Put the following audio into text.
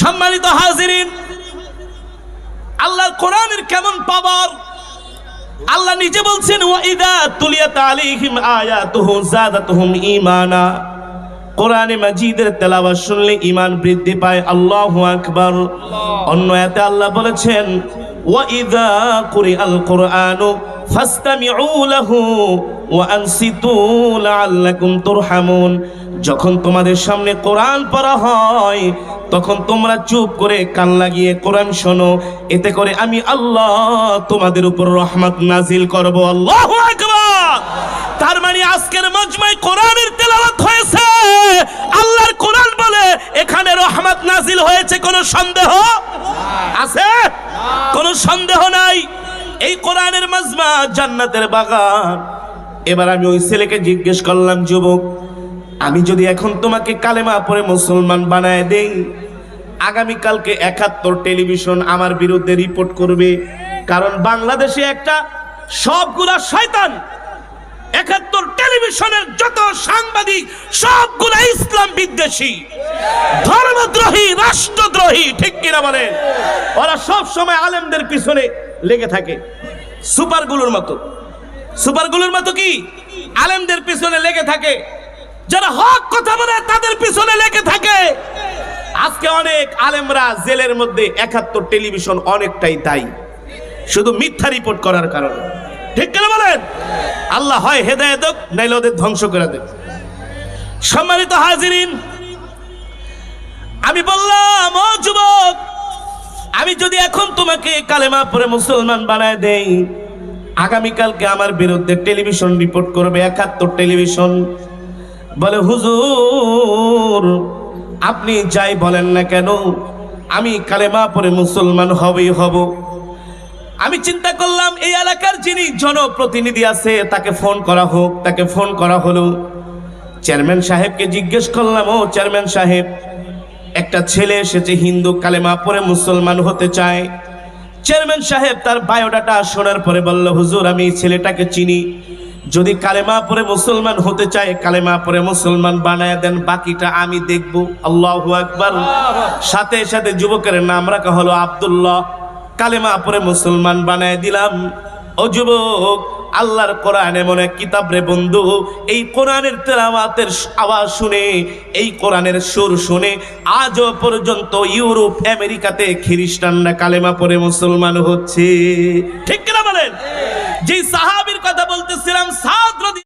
সম্মানিত হাজিরিন, আল্লাহর কোরআনের কেমন পাওয়ার? আল্লাহ নিজে বলছেন ওয়াইদা তুলিয়াত আলাইহিম আয়াতুহু ঈমানা। কোরআনে মাজিদের তেলাওয়াত শুনলে ঈমান বৃদ্ধি পায়, আল্লাহু আকবার। অন্য আয়াতে আল্লাহ বলেছেন ওয়াইদা কুরিআল কুরআনু ফাসতামিউ লাহু যখন তোমাদের সামনে কোরআন পড়া হয়, তখন তোমরা চুপ করে কান লাগিয়ে কোরআন শোনো। এতে করে আমি আল্লাহ তোমাদের উপর রহমত নাজিল করব। আল্লাহু তার মানে আজকের মজমায় কোরআনের তেলাওয়াত হয়েছে। আল্লাহর কোরআন বলে এখানে রহমত নাজিল হয়েছে, কোনো সন্দেহ? আছে? কোনো সন্দেহ নাই? এই কোরআনের মাজমা জান্নাতের বাগান। এবার আমি ওই ছেলেকে জিজ্ঞেস করলাম, যুবক, আমি যদি এখন তোমাকে কালেমা পরে মুসলমান বানায় দেই, আগামীকালকে একাত্তর টেলিভিশন আমার বিরুদ্ধে রিপোর্ট করবে, কারণ বাংলাদেশে একটা সবগুলা শয়তান, একাত্তর টেলিভিশনের যত সাংবাদিক, সবগুলা ইসলাম বিদ্বেষী, ধর্মদ্রোহী, রাষ্ট্রদ্রোহী, ঠিক কিনা বলেন? ওরা সব সময় আলেমদের পিছনে লেগে থাকে, সুপারগুলোর মতো। সুপারগুলোর মতো কি? আলেমদের পিছনে লেগে থাকে। যারা হক কথা বলে, তাদের পিছনে লেগে থাকে। আজকে অনেক আলেমরা জেলের মধ্যে একাত্তর টেলিভিশন অনেকটাই তাই শুধু মিথ্যা রিপোর্ট করার কারণে। ঠিক কেন বলেন? আল্লাহ হয় হেদায় দেখ নাইলে ওদের ধ্বংস করে দেখ সম্মানিত হাজিরিন, আমি বললাম, ও যুবক, আমি যদি এখন তোমাকে কালেমা পরে মুসলমান বানায় দেই আগামীকালকে আমার বিরুদ্ধে টেলিভিশন রিপোর্ট করবে একাত্তর টেলিভিশন। বলে, হুজুর, আপনি যাই বলেন না কেন, আমি কালেমা পরে মুসলমান হবেই হব। আমি চিন্তা করলাম, এই এলাকার যিনি জনপ্রতিনিধি আছে, তাকে ফোন করা হোক, তাকে ফোন করা হলো। চেয়ারম্যান সাহেবকে জিজ্ঞেস করলাম, ও চেয়ারম্যান সাহেব, একটা ছেলে এসেছে হিন্দু কালেমা পরে মুসলমান হতে চায়। চেয়ারম্যান সাহেব তার বায়োডাটা শোনার পরে বলল, হুজুর, আমি ছেলেটাকে চিনি। যদি কালেমা পরে মুসলমান হতে চায়, কালেমা পরে মুসলমান বানায় দেন, বাকিটা আমি দেখব। আল্লাহ একবার সাথে সাথে যুবকের নাম রাখা হলো আবদুল্লাহ। কালেমা পরে মুসলমান বানায় দিলাম। ও যুবক আল্লাহর কোরআন এমন এক কিতাব রে বন্ধু। এই কোরআনের তেলাওয়াতের আওয়াজ শুনে, এই কোরআনের সুর শুনে আজও পর্যন্ত ইউরোপ, আমেরিকাতে খ্রিস্টানরা কালেমা পরে মুসলমান হচ্ছে। ঠিক কিনা বলেন? যে সাহাবীর কথা বলতেছিলাম, সাদ